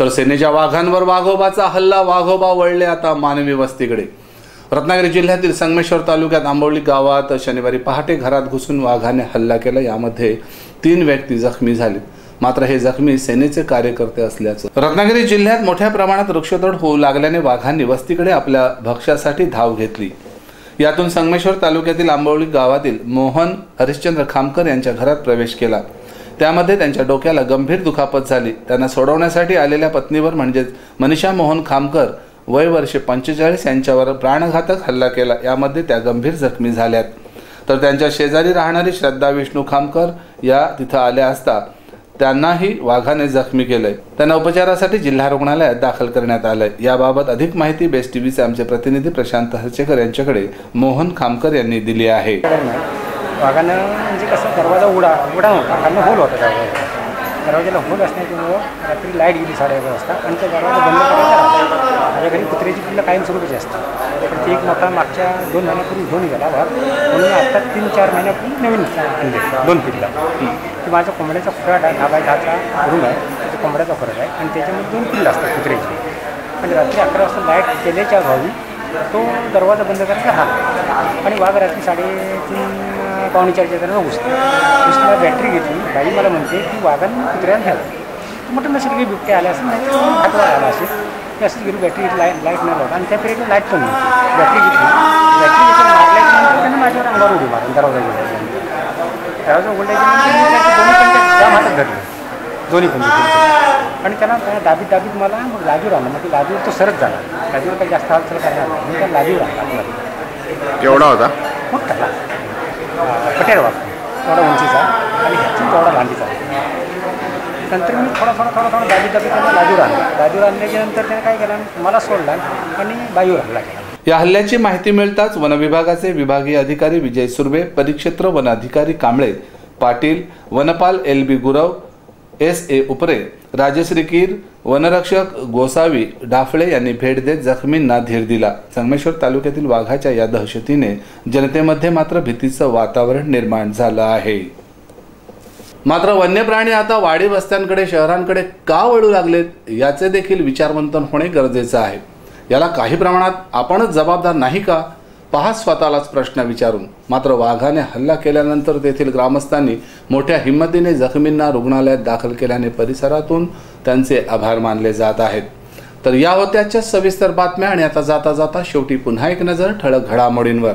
तर सेनेच्या वाघांवर वाघोबाचा हल्ला वाघोबा वळले आता मानवी वस्तीकडे. रत्नागिरी जिल्ह्यातील संगमेश्वर तालुक्यात आंबवली गावात शनिवारी पहाटे घरात घुसून वाघाने हल्ला केला. यामध्ये तीन व्यक्ती जखमी झालेत. मात्र हे जखमी सेनेचे कार्यकर्ते असल्याचं. रत्नागिरी जिल्ह्यात मोठ्या प्रमाणात वृक्षतोड होऊ लागल्याने वाघांनी वस्तीकडे आपल्या भक्ष्यासाठी धाव घेतली. यातून संगमेश्वर तालुक्यातील आंबवली गावातील मोहन हरिश्चंद्र खामकर यांच्या घरात प्रवेश केला. त्यामध्ये त्यांच्या डोक्याला गंभीर दुखापत झाली. त्यांना सोडवण्यासाठी आलेल्या पत्नीवर म्हणजेच मनीषा मोहन खामकर वय वर्षे पंचेचाळीस यांच्यावर प्राणघातक हल्ला केला. यामध्ये त्या गंभीर जखमी झाल्यात. तर त्यांच्या शेजारी राहणारी श्रद्धा विष्णू खामकर या तिथं आल्या असता त्यांनाही वाघाने जखमी केलंय. त्यांना उपचारासाठी जिल्हा रुग्णालयात दाखल करण्यात आलंय. याबाबत अधिक माहिती बेस्ट टीव्हीचे आमचे प्रतिनिधी प्रशांत हर्चेकर यांच्याकडे मोहन खामकर यांनी दिली आहे. वाघानं म्हणजे कसं दरवाजा उडा उडा नव्हता. कारण होल होता दरवाजा. दरवाजाला होल असण्याच्यामुळं रात्री लाइट गेली साडेअकरा वाजता आणि तो दरवाजा बंद करायचा माझ्या घरी कुत्र्याची पिल्लं कायमस्वरूपीची असतात. पण ती एक मोठा मागच्या दोन महिन्यापूर्वी घेऊन गेला वाघ. म्हणून आता तीन चार महिन्यापूर्वी नवीन आणले दोन पिल्लं. की माझा कोंबड्याचा खुराट आहे दहा बाय दहाचा रूम आहे. त्याचा कोंबड्याचा फरक आहे. आणि त्याच्यामध्ये दोन पिल्लं असतात कुत्र्याची. आणि रात्री अकरा वाजता लाइट केल्याच्या भावी तो दरवाजा बंद करायचा हा. आणि वाघ रात्री साडेतीन पावणे चारच्या दरम्यान घुसतो घुसला बॅटरी घेतली. बाई मला म्हणते की वाघानं कुत्र्याला घ्यायला म्हटलं नसेल की बिबट्या आल्या असेल नाही तर आला असेल? की असंच गेली बॅटरी लाइट लाइट नाही लावला आणि त्या पिरियडला लाइट पण नव्हती. बॅटरी घेतली. बॅटरी घेतली मारल्याच्यानंतर त्यांना माझ्यावर अंगावर उडी मारून दरवाजा उघडल्याच्यानंतर दरवाजा उघडल्याच्या दोन्ही पण त्या हातात धरले. दोन्ही पण आणि त्याला त्याला दाबीत दाबीत मला मग लाजूर आला मग ते लाजूर तो सरच झाला. लाजूर काही जास्त हालचाल करणार नाही. मी त्याला लाजूर आतमध्ये. केवढा होता? मोठा पटेर वाघ थोडा उंचीचा. आणि ह्याची थोडा लांबीचा. नंतर मी थोडा थोडा थोडा थोडा दाबी दाबी त्यांना लाजूर आणला लाजूर आणल्याच्या नंतर त्याने काय केलं? मला सोडला आणि बाईवर हल्ला केला. या हल्ल्याची माहिती मिळताच वनविभागाचे विभागीय अधिकारी विजय सुर्वे परिक्षेत्र वन अधिकारी कांबळे पाटील वनपाल L B Gurav S A Upare Rajshri Keer वनरक्षक गोसावी डाफळे यांनी भेट देत जखमींना धीर दिला. संगमेश्वर तालुक्यातील वाघाच्या या दहशतीने जनतेमध्ये मात्र भीतीचं वातावरण निर्माण झालं आहे. मात्र वन्य प्राणी आता वाडी वस्त्यांकडे शहरांकडे का वळू लागलेत याचे देखील विचारमंथन होणे गरजेचं आहे. याला काही प्रमाणात आपणच जबाबदार नाही का? पहा स्वतःलाच प्रश्न विचारून. मात्र वाघाने हल्ला केल्यानंतर तेथील ग्रामस्थांनी मोठ्या हिंमतीने जखमींना रुग्णालयात दाखल केल्याने परिसरातून त्यांचे आभार मानले जात आहेत. तर या होत्याच्या सविस्तर बातम्या आणि आता जाता जाता शेवटी पुन्हा एक नजर ठळक घडामोडींवर.